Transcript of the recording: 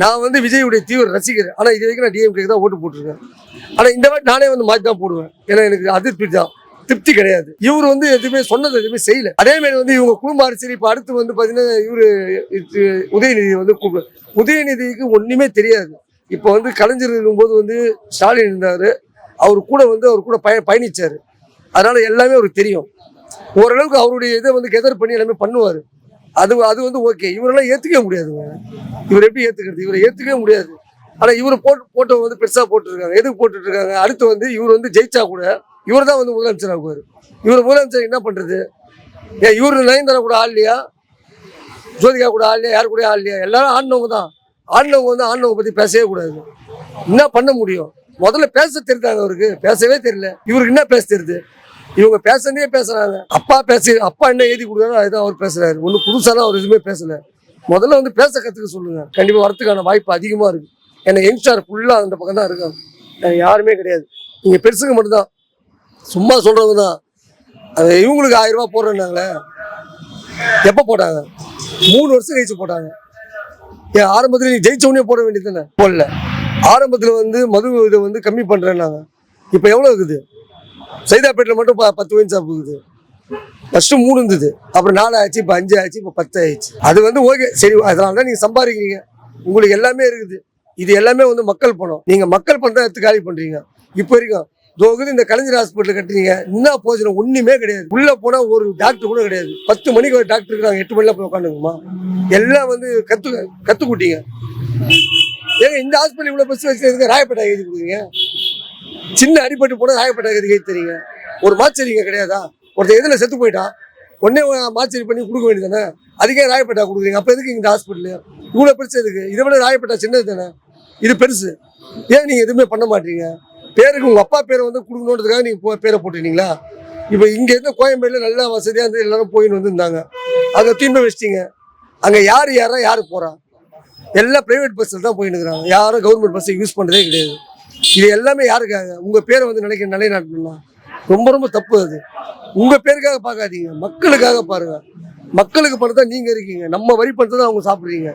நான் வந்து விஜயுடைய தீவிர ரசிகர். ஆனால் இது வரைக்கும் நான் டிஎம்கேக்கு தான் ஓட்டு போட்டிருக்கேன். ஆனால் இந்த வாட்டி நானே வந்து மாற்றி தான் போடுவேன். ஏன்னா எனக்கு அதிருப்தி தான் திருப்தி கிடையாது. இவர் வந்து எதுவுமே சொன்னது எதுவுமே செய்யல. அதே மாதிரி வந்து இவங்க குடும்ப அரசியல் இப்போ அடுத்து வந்து பார்த்தீங்கன்னா இவரு உதயநிதி வந்து கூப்பிடு உதயநிதிக்கு ஒன்றுமே தெரியாது. இப்போ வந்து கலைஞர் இருக்கும்போது வந்து ஸ்டாலின் இருந்தார். அவர் கூட வந்து அவர் கூட பய பயணிச்சார். அதனால் எல்லாமே அவருக்கு தெரியும். ஓரளவுக்கு அவருடைய இதை வந்து கெதர் பண்ணி எல்லாமே பண்ணுவார். அது அது வந்து ஓகே இவரெல்லாம் ஏற்றுக்கவே முடியாது இவர். எப்படி ஏற்றுக்கிறது இவரை ஏற்றுக்கவே முடியாது. ஆனால் இவர் போட்டு போட்டோ வந்து பெருசாக போட்டுருக்காங்க. எதுக்கு போட்டுட்ருக்காங்க அடுத்து வந்து இவர் வந்து ஜெயிச்சா கூட இவர் தான் வந்து முதலமைச்சர் ஆகுவார். இவர் முதலமைச்சர் என்ன பண்ணுறது ஏன் இவர் நயன்தாரா கூட ஆடலையா ஜோதிகா கூட ஆடலையா யார் கூட ஆடலையா எல்லாரும் ஆடினவங்க தான். ஆடினவங்க வந்து ஆடினவங்க பற்றி பேசவே கூடாது. என்ன பண்ண முடியும்? முதல்ல பேச தெரிந்தாங்க அவருக்கு பேசவே தெரியல. இவருக்கு என்ன பேச தெரியுது? இவங்க பேசுறதே பேசுறாங்க. அப்பா பேசி அப்பா என்ன எழுதி கொடுக்குறாரோ அதுதான் அவர் பேசுறாரு. ஒன்றும் புதுசாலாம் அவர் எதுவுமே பேசல. முதல்ல வந்து பேச கற்றுக்க சொல்லுங்க. கண்டிப்பாக வரதுக்கான வாய்ப்பு அதிகமாக இருக்கு. ஏன்னா யங்ஸ்டார் ஃபுல்லாக அந்த பக்கம் தான் இருக்காங்க. யாருமே கிடையாது. நீங்கள் பெருசுங்க மட்டும்தான். சும்மா சொல்றவங்க தான் அது இவங்களுக்கு ஆயிரம் ரூபாய் போடுறேன்னாங்களே. எப்போ போட்டாங்க? மூணு வருஷம் கழிச்சு போட்டாங்க. ஏன் ஆரம்பத்தில் நீ ஜெயிச்ச உடனே போட வேண்டியது தானே? போடல. ஆரம்பத்தில் வந்து மது இதை வந்து கம்மி பண்ணுறேன்னாங்க இப்போ எவ்வளோ இருக்குது? சைதாப்பேட்டில் மட்டும் ப பத்து ஒயின் ஷாப் இருக்குது ஃபஸ்ட்டு மூணு இருந்தது. அப்புறம் நாலு ஆச்சு இப்போ அஞ்சு ஆச்சு இப்போ பத்து ஆயிடுச்சு. அது வந்து ஓகே சரி அதனால தான் நீங்கள் சம்பாதிக்கிறீங்க. உங்களுக்கு எல்லாமே இருக்குது. இது எல்லாமே வந்து மக்கள் பணம். நீங்கள் மக்கள் பணம் தான் எடுத்து காலி பண்ணுறீங்க இப்போ வரைக்கும் தோகுது இந்த கலைஞர் ஹாஸ்பிட்டல் கட்டுறீங்க என்ன போஜனம் ஒன்றுமே கிடையாது. உள்ளே போனால் ஒரு டாக்டர் கூட கிடையாது. பத்து மணிக்கு ஒரு டாக்டர் இருக்காங்க எட்டு மணிலாம் போய் உட்காந்துக்குமா எல்லாம் வந்து கற்று கற்றுக்கூட்டிங்க ஏங்க இந்த ஹாஸ்பிட்டல் இவ்வளோ பஸ் வச்சு ராயப்பேட்டை எழுதி கொடுக்குறீங்க? சின்ன அடிப்பட்டு போனால் சாயப்பட்ட எதுக்கு தெரியுங்க? ஒரு மாச்சரிங்க கிடையாதா? ஒருத்தர் எதில் செத்து போயிட்டான் உடனே மாச்சரி பண்ணி கொடுக்க வேண்டியதானே அதுக்கே ராயப்பட்டா கொடுக்குறீங்க. அப்போ எதுக்கு இந்த ஹாஸ்பிட்டலு இவ்வளோ பெருசு எதுக்கு? இதை விட ராயப்பட்டா சின்னது தானே? இது பெருசு. ஏன் நீங்கள் எதுவுமே பண்ண மாட்டீங்க? பேருக்கு உங்கள் அப்பா பேரை வந்து கொடுக்கணுன்றதுக்காக நீங்கள் பேரை போட்டுட்டீங்களா இப்போ இங்கே இருந்து கோயம்பேடில் நல்லா வசதியாக இருந்து எல்லாரும் போயின்னு வந்துருந்தாங்க. அங்கே தூய்மை வச்சிட்டிங்க. அங்கே யார் யாரா யார் போகிறா எல்லாம் ப்ரைவேட் பஸ்ஸில் தான் போயின்னு இருக்கிறாங்க. யாரும் கவர்மெண்ட் பஸ்ஸை யூஸ் பண்ணுறதே கிடையாது. இது எல்லாமே யாருக்காக? உங்கள் பேரை வந்து நினைக்க நிலைநாட்டணும் ரொம்ப ரொம்ப தப்பு அது. உங்கள் பேருக்காக பார்க்காதீங்க. மக்களுக்காக பாருங்க. மக்களுக்கு பணத்தை நீங்கள் இருக்கீங்க. நம்ம வரி பணத்தை தான் அவங்க சாப்பிட்றீங்க.